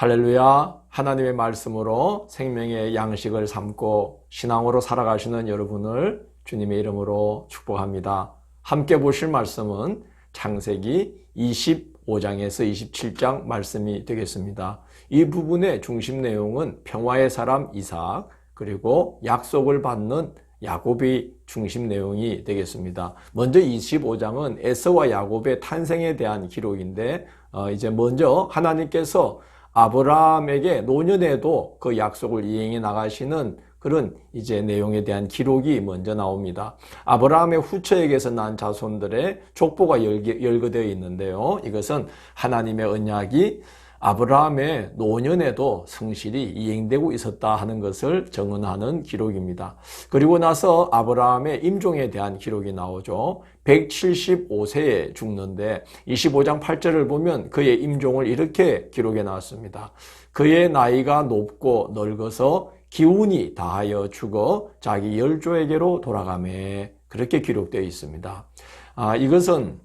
할렐루야. 하나님의 말씀으로 생명의 양식을 삼고 신앙으로 살아가시는 여러분을 주님의 이름으로 축복합니다. 함께 보실 말씀은 창세기 25장에서 27장 말씀이 되겠습니다. 이 부분의 중심 내용은 평화의 사람 이삭 그리고 약속을 받는 야곱의 중심 내용이 되겠습니다. 먼저 25장은 에서와 야곱의 탄생에 대한 기록인데 어, 이제 먼저 하나님께서 아브라함에게 노년에도 그 약속을 이행해 나가시는 그런 이제 내용에 대한 기록이 먼저 나옵니다. 아브라함의 후처에게서 난 자손들의 족보가 열거되어 있는데요. 이것은 하나님의 언약이 아브라함의 노년에도 성실히 이행되고 있었다 하는 것을 정언하는 기록입니다. 그리고 나서 아브라함의 임종에 대한 기록이 나오죠. 175세에 죽는데 25장 8절을 보면 그의 임종을 이렇게 기록해 놨습니다. 그의 나이가 높고 늙어서 기운이 다하여 죽어 자기 열조에게로 돌아가매 그렇게 기록되어 있습니다. 아, 이것은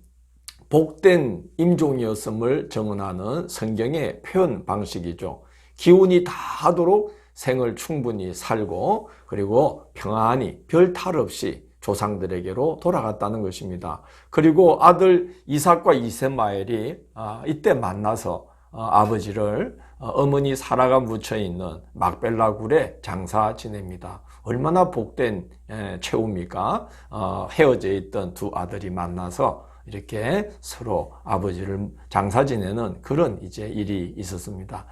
복된 임종이었음을 정언하는 성경의 표현 방식이죠. 기운이 다 하도록 생을 충분히 살고 그리고 평안히 별 탈 없이 조상들에게로 돌아갔다는 것입니다. 그리고 아들 이삭과 이세마엘이 아, 이때 만나서 어, 아버지를 어, 어머니 사라가 묻혀 있는 막벨라 굴에 장사 지냅니다. 얼마나 복된 최후입니까? 어, 헤어져 있던 두 아들이 만나서 이렇게 서로 아버지를 장사 지내는 그런 이제 일이 있었습니다.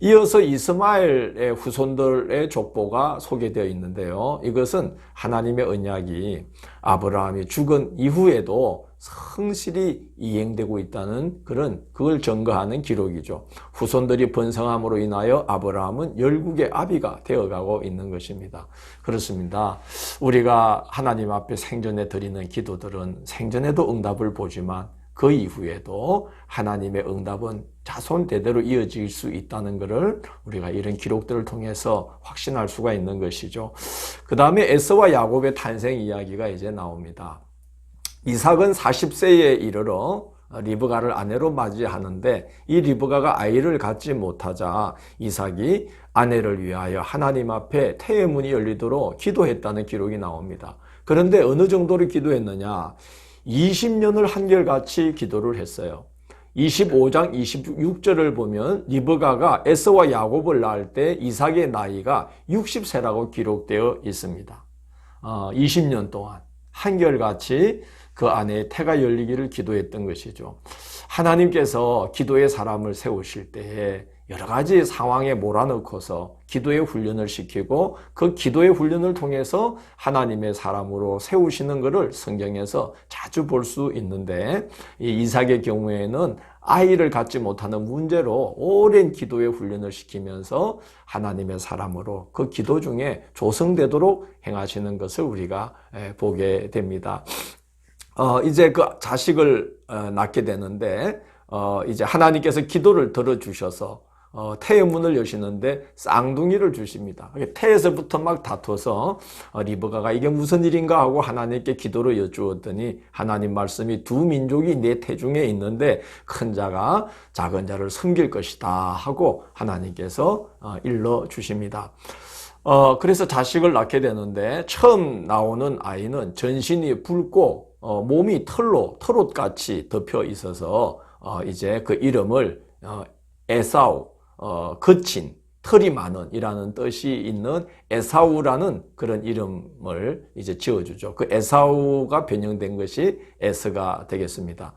이어서 이스마엘의 후손들의 족보가 소개되어 있는데요. 이것은 하나님의 언약이 아브라함이 죽은 이후에도 성실히 이행되고 있다는 그런 그걸 증거하는 기록이죠. 후손들이 번성함으로 인하여 아브라함은 열국의 아비가 되어가고 있는 것입니다. 그렇습니다. 우리가 하나님 앞에 생전에 드리는 기도들은 생전에도 응답을 보지만 그 이후에도 하나님의 응답은 자손 대대로 이어질 수 있다는 것을 우리가 이런 기록들을 통해서 확신할 수가 있는 것이죠. 그 다음에 에서와 야곱의 탄생 이야기가 이제 나옵니다. 이삭은 40세에 이르러 리브가를 아내로 맞이하는데 이 리브가가 아이를 갖지 못하자 이삭이 아내를 위하여 하나님 앞에 태의 문이 열리도록 기도했다는 기록이 나옵니다. 그런데 어느 정도로 기도했느냐? 20년을 한결같이 기도를 했어요. 25장 26절을 보면 리브가가 에서와 야곱을 낳을 때 이삭의 나이가 60세라고 기록되어 있습니다. 어, 20년 동안 한결같이 그 안에 태가 열리기를 기도했던 것이죠. 하나님께서 기도의 사람을 세우실 때에 여러 가지 상황에 몰아넣고서 기도의 훈련을 시키고 그 기도의 훈련을 통해서 하나님의 사람으로 세우시는 것을 성경에서 자주 볼 수 있는데 이 이삭의 경우에는 아이를 갖지 못하는 문제로 오랜 기도의 훈련을 시키면서 하나님의 사람으로 그 기도 중에 조성되도록 행하시는 것을 우리가 보게 됩니다. 어, 이제 그 자식을 어, 낳게 되는데, 어, 이제 하나님께서 기도를 들어주셔서, 어, 태의 문을 여시는데 쌍둥이를 주십니다. 태에서부터 막 다퉈서 어, 리브가가 이게 무슨 일인가 하고 하나님께 기도를 여쭈었더니 하나님 말씀이 두 민족이 내 태중에 있는데 큰 자가 작은 자를 섬길 것이다 하고 하나님께서 어, 일러 주십니다. 어, 그래서 자식을 낳게 되는데 처음 나오는 아이는 전신이 붉고 어, 몸이 털로 털옷같이 덮여 있어서 어, 이제 그 이름을 어, 에사우 어, 거친 털이 많은 이라는 뜻이 있는 에사우라는 그런 이름을 이제 지어주죠. 그 에사우가 변형된 것이 에스가 되겠습니다.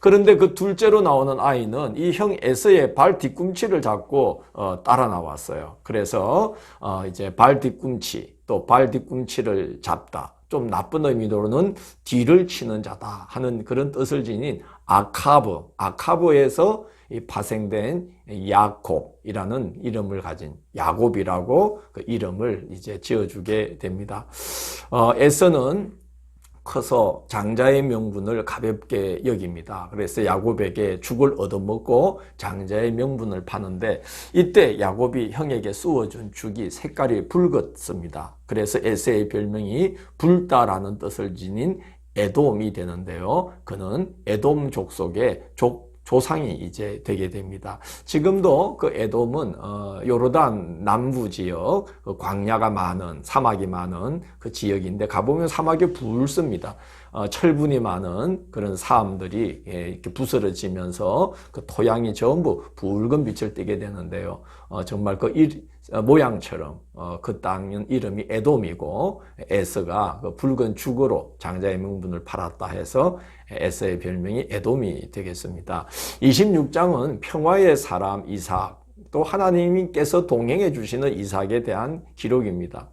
그런데 그 둘째로 나오는 아이는 이 형 에스의 발 뒤꿈치를 잡고 어, 따라 나왔어요. 그래서 어, 이제 발 뒤꿈치 또 발 뒤꿈치를 잡다. 좀 나쁜 의미로는 뒤를 치는 자다 하는 그런 뜻을 지닌 아카브, 아카브에서 파생된 야곱이라는 이름을 가진 야곱이라고 그 이름을 이제 지어주게 됩니다. 어, 에서는 커서 장자의 명분을 가볍게 여깁니다. 그래서 야곱에게 죽을 얻어먹고 장자의 명분을 파는데 이때 야곱이 형에게 쏘어준 죽이 색깔이 붉었습니다. 그래서 에세의 별명이 불다라는 뜻을 지닌 에돔이 되는데요. 그는 에돔 족속의 족 조상이 이제 되게 됩니다. 지금도 그 에돔은 어, 요르단 남부 지역 그 광야가 많은 사막이 많은 그 지역인데 가보면 사막이 붉습니다. 어, 철분이 많은 그런 사암들이 예, 이렇게 부스러지면서 그 토양이 전부 붉은 빛을 띠게 되는데요. 어, 정말 그 일, 어, 모양처럼 어, 그 땅은 이름이 에돔이고 에스가 그 붉은 죽으로 장자의 명분을 팔았다 해서 에스의 별명이 에돔이 되겠습니다. 26장은 평화의 사람 이삭 또 하나님께서 동행해 주시는 이삭에 대한 기록입니다.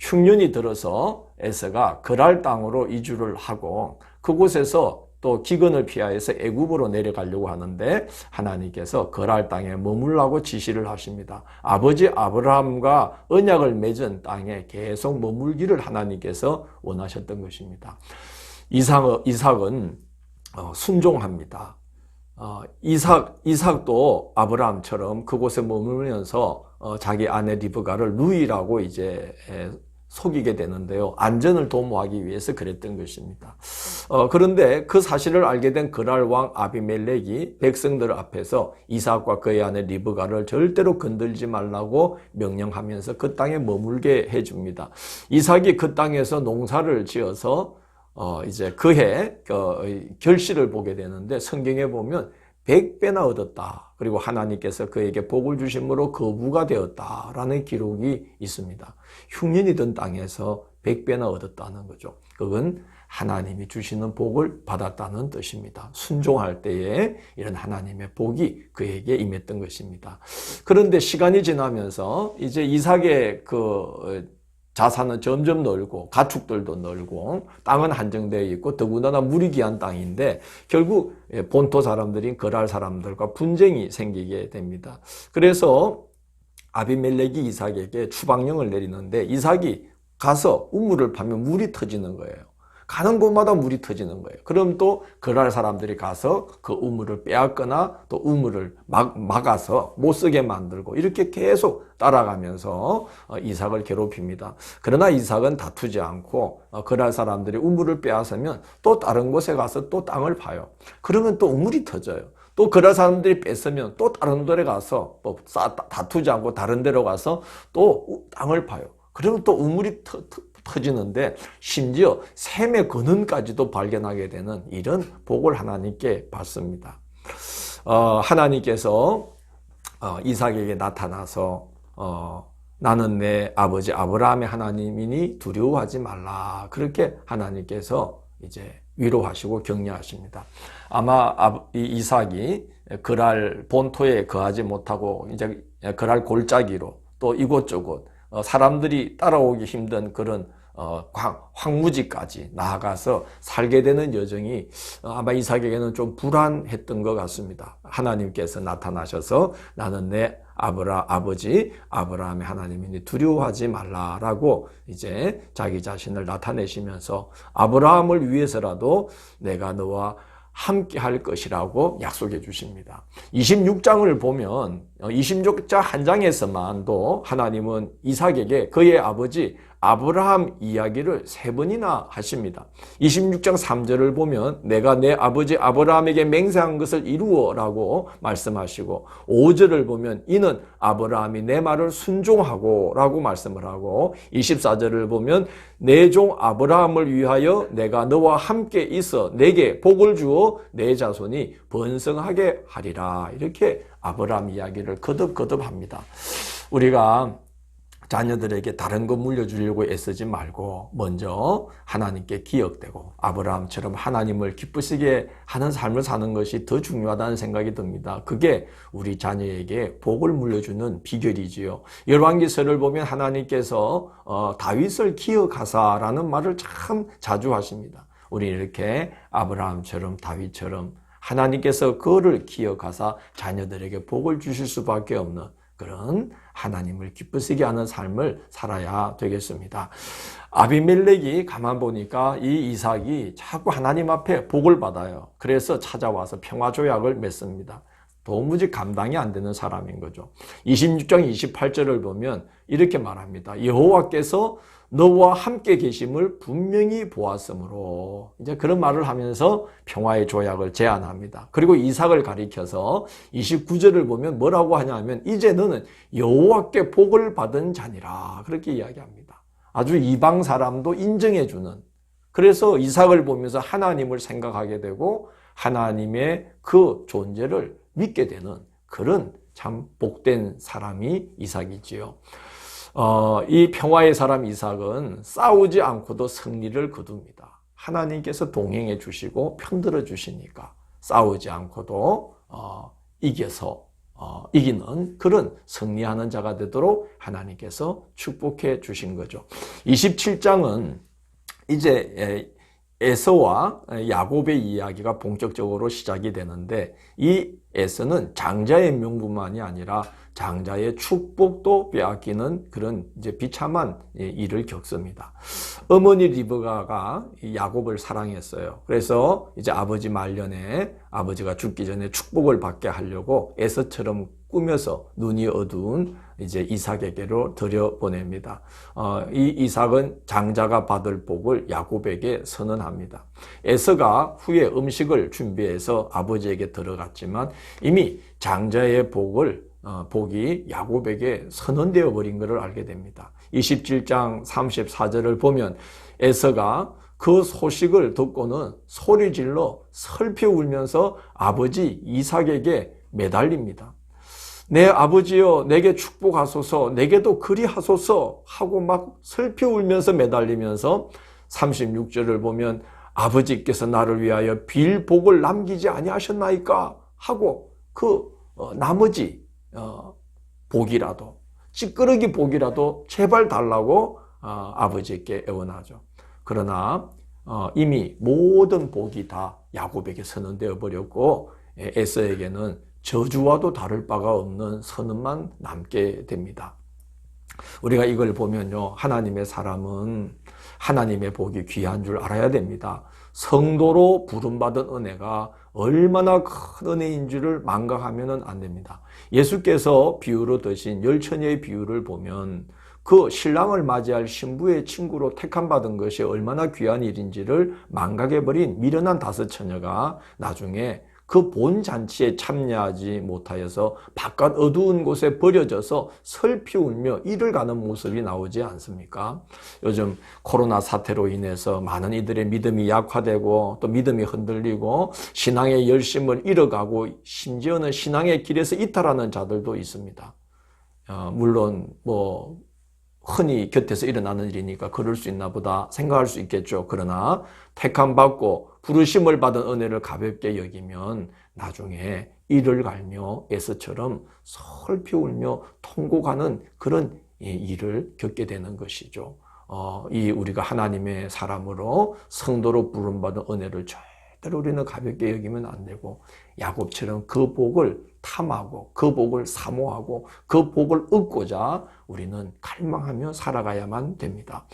흉년이 들어서 에스가 그랄 땅으로 이주를 하고 그곳에서 또 기근을 피하여서 애굽으로 내려가려고 하는데 하나님께서 그랄 땅에 머물라고 지시를 하십니다. 아버지 아브라함과 언약을 맺은 땅에 계속 머물기를 하나님께서 원하셨던 것입니다. 이삭, 이삭은 어, 순종합니다. 어, 이삭, 이삭도 아브라함처럼 그곳에 머물면서 어, 자기 아내 리브가를 루이라고 이제 에, 속이게 되는데요. 안전을 도모하기 위해서 그랬던 것입니다. 어, 그런데 그 사실을 알게 된 그랄 왕 아비멜렉이 백성들 앞에서 이삭과 그의 아내 리브가를 절대로 건들지 말라고 명령하면서 그 땅에 머물게 해줍니다. 이삭이 그 땅에서 농사를 지어서 어, 이제 그해 그 결실을 보게 되는데 성경에 보면 100배나 얻었다. 그리고 하나님께서 그에게 복을 주심으로 거부가 되었다 라는 기록이 있습니다. 흉년이 든 땅에서 100배나 얻었다는 거죠. 그건 하나님이 주시는 복을 받았다는 뜻입니다. 순종할 때에 이런 하나님의 복이 그에게 임했던 것입니다. 그런데 시간이 지나면서 이제 이삭의 그 자산은 점점 늘고 가축들도 늘고 땅은 한정되어 있고 더군다나 물이 귀한 땅인데 결국 본토 사람들인 거랄 사람들과 분쟁이 생기게 됩니다. 그래서 아비멜렉이 이삭에게 추방령을 내리는데 이삭이 가서 우물을 파면 물이 터지는 거예요. 가는 곳마다 물이 터지는 거예요. 그럼 또 그랄 사람들이 가서 그 우물을 빼앗거나 또 우물을 막, 막아서 못 쓰게 만들고 이렇게 계속 따라가면서 어, 이삭을 괴롭힙니다. 그러나 이삭은 다투지 않고 어, 그랄 사람들이 우물을 빼앗으면 또 다른 곳에 가서 또 땅을 파요. 그러면 또 우물이 터져요. 또 그런 사람들이 뺐으면 또 다른 데로 가서 또 다투지 않고 다른 데로 가서 또 땅을 파요. 그러면 또 우물이 터, 터, 터지는데 심지어 샘의 근원까지도 발견하게 되는 이런 복을 하나님께 받습니다. 어, 하나님께서 어, 이삭에게 나타나서 어, 나는 내 아버지 아브라함의 하나님이니 두려워하지 말라 그렇게 하나님께서 이제 위로하시고 격려하십니다. 아마 이삭이 그랄 본토에 거하지 못하고 이제 그랄 골짜기로 또 이곳저곳 어, 사람들이 따라오기 힘든 그런 어, 황무지까지 나아가서 살게 되는 여정이 어, 아마 이삭에게는 좀 불안했던 것 같습니다. 하나님께서 나타나셔서 나는 내 아브라 아버지 아브라함의 하나님이니 두려워하지 말라라고 이제 자기 자신을 나타내시면서 아브라함을 위해서라도 내가 너와 함께 할 것이라고 약속해 주십니다. 26장을 보면 26장 어, 한 장에서만도 하나님은 이삭에게 그의 아버지 아브라함 이야기를 세 번이나 하십니다. 26장 3절을 보면 내가 내 아버지 아브라함에게 맹세한 것을 이루어 라고 말씀하시고 5절을 보면 이는 아브라함이 내 말을 순종하고 라고 말씀을 하고 24절을 보면 내 종 아브라함을 위하여 내가 너와 함께 있어 내게 복을 주어 내 자손이 번성하게 하리라 이렇게 아브라함 이야기를 거듭거듭 합니다. 우리가 자녀들에게 다른 거 물려주려고 애쓰지 말고 먼저 하나님께 기억되고 아브라함처럼 하나님을 기쁘시게 하는 삶을 사는 것이 더 중요하다는 생각이 듭니다. 그게 우리 자녀에게 복을 물려주는 비결이지요. 열왕기서를 보면 하나님께서 어, 다윗을 기억하사라는 말을 참 자주 하십니다. 우리 이렇게 아브라함처럼 다윗처럼 하나님께서 그를 기억하사 자녀들에게 복을 주실 수밖에 없는 그런 하나님을 기쁘시게 하는 삶을 살아야 되겠습니다. 아비멜렉이 가만 보니까 이 이삭이 자꾸 하나님 앞에 복을 받아요. 그래서 찾아와서 평화 조약을 맺습니다. 도무지 감당이 안 되는 사람인 거죠. 26장 28절을 보면 이렇게 말합니다. 여호와께서 너와 함께 계심을 분명히 보았으므로 이제 그런 말을 하면서 평화의 조약을 제안합니다. 그리고 이삭을 가리켜서 29절을 보면 뭐라고 하냐면 이제 너는 여호와께 복을 받은 자니라 그렇게 이야기합니다. 아주 이방 사람도 인정해 주는 그래서 이삭을 보면서 하나님을 생각하게 되고 하나님의 그 존재를 믿게 되는 그런 참 복된 사람이 이삭이지요. 어, 이 평화의 사람 이삭은 싸우지 않고도 승리를 거둡니다. 하나님께서 동행해 주시고 편들어 주시니까 싸우지 않고도 어, 이겨서 어, 이기는 그런 승리하는 자가 되도록 하나님께서 축복해 주신 거죠. 27장은 이제 에서와 야곱의 이야기가 본격적으로 시작이 되는데 이 에서는 장자의 명분만이 아니라 장자의 축복도 빼앗기는 그런 이제 비참한 일을 겪습니다. 어머니 리브가가 야곱을 사랑했어요. 그래서 이제 아버지 말년에 아버지가 죽기 전에 축복을 받게 하려고 에서처럼 꾸며서 눈이 어두운 이제 이삭에게로 들여보냅니다. 어, 이 이삭은 장자가 받을 복을 야곱에게 선언합니다. 에서가 후에 음식을 준비해서 아버지에게 들어갔지만 이미 장자의 복을 어, 복이 야곱에게 선언되어 버린 것을 알게 됩니다. 27장 34절을 보면 에서가 그 소식을 듣고는 소리질러 슬피 울면서 아버지 이삭에게 매달립니다. 내 아버지여 내게 축복하소서 내게도 그리하소서 하고 막 슬피 울면서 매달리면서 36절을 보면 아버지께서 나를 위하여 빌 복을 남기지 아니하셨나이까 하고 그 어, 나머지 어, 복이라도 찌끄러기 복이라도 제발 달라고 어, 아버지께 애원하죠. 그러나 어, 이미 모든 복이 다 야곱에게 선언되어 버렸고 에서에게는 저주와도 다를 바가 없는 선언만 남게 됩니다. 우리가 이걸 보면요. 하나님의 사람은 하나님의 복이 귀한 줄 알아야 됩니다. 성도로 부름받은 은혜가 얼마나 큰 은혜인 줄을 망각하면 안 됩니다. 예수께서 비유로 드신 열처녀의 비유를 보면 그 신랑을 맞이할 신부의 친구로 택함받은 것이 얼마나 귀한 일인지를 망각해버린 미련한 다섯 처녀가 나중에 그 본 잔치에 참여하지 못하여서 바깥 어두운 곳에 버려져서 슬피 울며 이를 가는 모습이 나오지 않습니까? 요즘 코로나 사태로 인해서 많은 이들의 믿음이 약화되고 또 믿음이 흔들리고 신앙의 열심을 잃어가고 심지어는 신앙의 길에서 이탈하는 자들도 있습니다. 어, 물론 뭐 흔히 곁에서 일어나는 일이니까 그럴 수 있나 보다 생각할 수 있겠죠. 그러나 택함 받고 부르심을 받은 은혜를 가볍게 여기면 나중에 이를 갈며 에서처럼 설피 울며 통곡하는 그런 일을 겪게 되는 것이죠. 어, 이 우리가 하나님의 사람으로 성도로 부름받은 은혜를 절대로 우리는 가볍게 여기면 안 되고 야곱처럼 그 복을 탐하고 그 복을 사모하고 그 복을 얻고자 우리는 갈망하며 살아가야만 됩니다.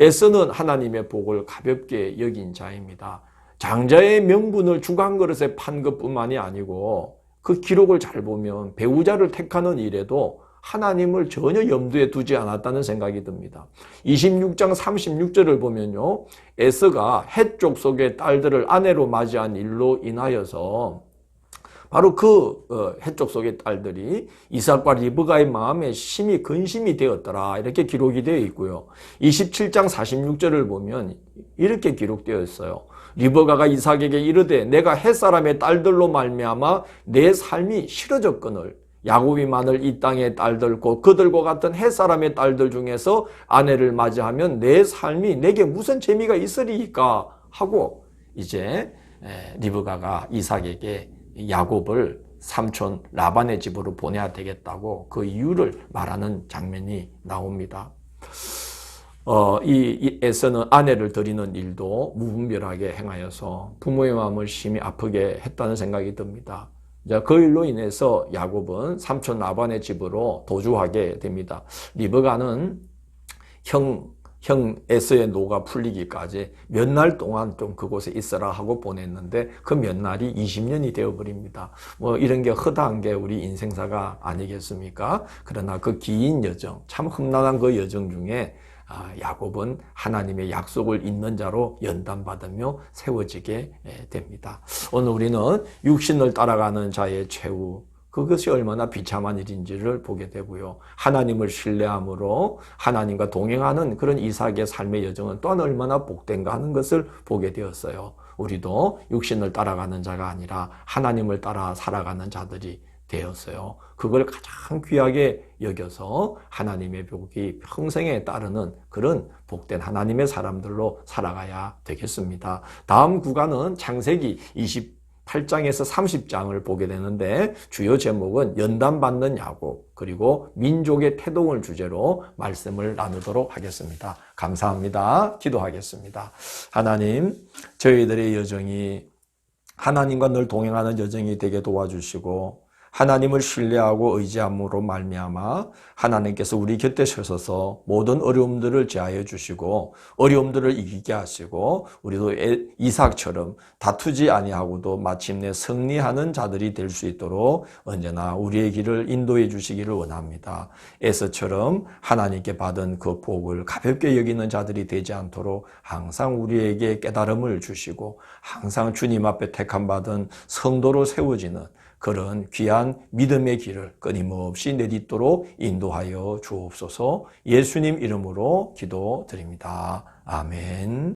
에서는 하나님의 복을 가볍게 여긴 자입니다. 장자의 명분을 주간 그릇에 판 것뿐만이 아니고 그 기록을 잘 보면 배우자를 택하는 일에도 하나님을 전혀 염두에 두지 않았다는 생각이 듭니다. 26장 36절을 보면요. 에서가 해쪽 속의 딸들을 아내로 맞이한 일로 인하여서 바로 그 어, 해쪽 속의 딸들이 이삭과 리브가의 마음에 심히 근심이 되었더라. 이렇게 기록이 되어 있고요. 27장 46절을 보면 이렇게 기록되어 있어요. 리브가가 이삭에게 이르되 내가 햇사람의 딸들로 말미암아 내 삶이 싫어졌거늘 야곱이 많을 이 땅의 딸들 곧 그들과 같은 햇사람의 딸들 중에서 아내를 맞이하면 내 삶이 내게 무슨 재미가 있으리까 하고 이제 리브가가 이삭에게 야곱을 삼촌 라반의 집으로 보내야 되겠다고 그 이유를 말하는 장면이 나옵니다. 어, 이, 에서는 아내를 드리는 일도 무분별하게 행하여서 부모의 마음을 심히 아프게 했다는 생각이 듭니다. 그 일로 인해서 야곱은 삼촌 라반의 집으로 도주하게 됩니다. 리브가는 형, 형 에서의 노가 풀리기까지 몇 날 동안 좀 그곳에 있어라 하고 보냈는데 그 몇 날이 20년이 되어버립니다. 뭐 이런 게 허다한 게 우리 인생사가 아니겠습니까? 그러나 그 긴 여정, 참 험난한 그 여정 중에 아, 야곱은 하나님의 약속을 있는 자로 연단받으며 세워지게 예, 됩니다. 오늘 우리는 육신을 따라가는 자의 최후, 그것이 얼마나 비참한 일인지를 보게 되고요. 하나님을 신뢰함으로 하나님과 동행하는 그런 이삭의 삶의 여정은 또한 얼마나 복된가 하는 것을 보게 되었어요. 우리도 육신을 따라가는 자가 아니라 하나님을 따라 살아가는 자들이 되었어요. 그걸 가장 귀하게 여겨서 하나님의 복이 평생에 따르는 그런 복된 하나님의 사람들로 살아가야 되겠습니다. 다음 구간은 창세기 28장에서 30장을 보게 되는데 주요 제목은 연단받는 야곱 그리고 민족의 태동을 주제로 말씀을 나누도록 하겠습니다. 감사합니다. 기도하겠습니다. 하나님, 저희들의 여정이 하나님과 늘 동행하는 여정이 되게 도와주시고 하나님을 신뢰하고 의지함으로 말미암아 하나님께서 우리 곁에 서셔서 모든 어려움들을 제하여 주시고 어려움들을 이기게 하시고 우리도 이삭처럼 다투지 아니하고도 마침내 승리하는 자들이 될 수 있도록 언제나 우리의 길을 인도해 주시기를 원합니다. 에서처럼 하나님께 받은 그 복을 가볍게 여기는 자들이 되지 않도록 항상 우리에게 깨달음을 주시고 항상 주님 앞에 택함 받은 성도로 세워지는 그런 귀한 믿음의 길을 끊임없이 내딛도록 인도하여 주옵소서 예수님 이름으로 기도드립니다. 아멘.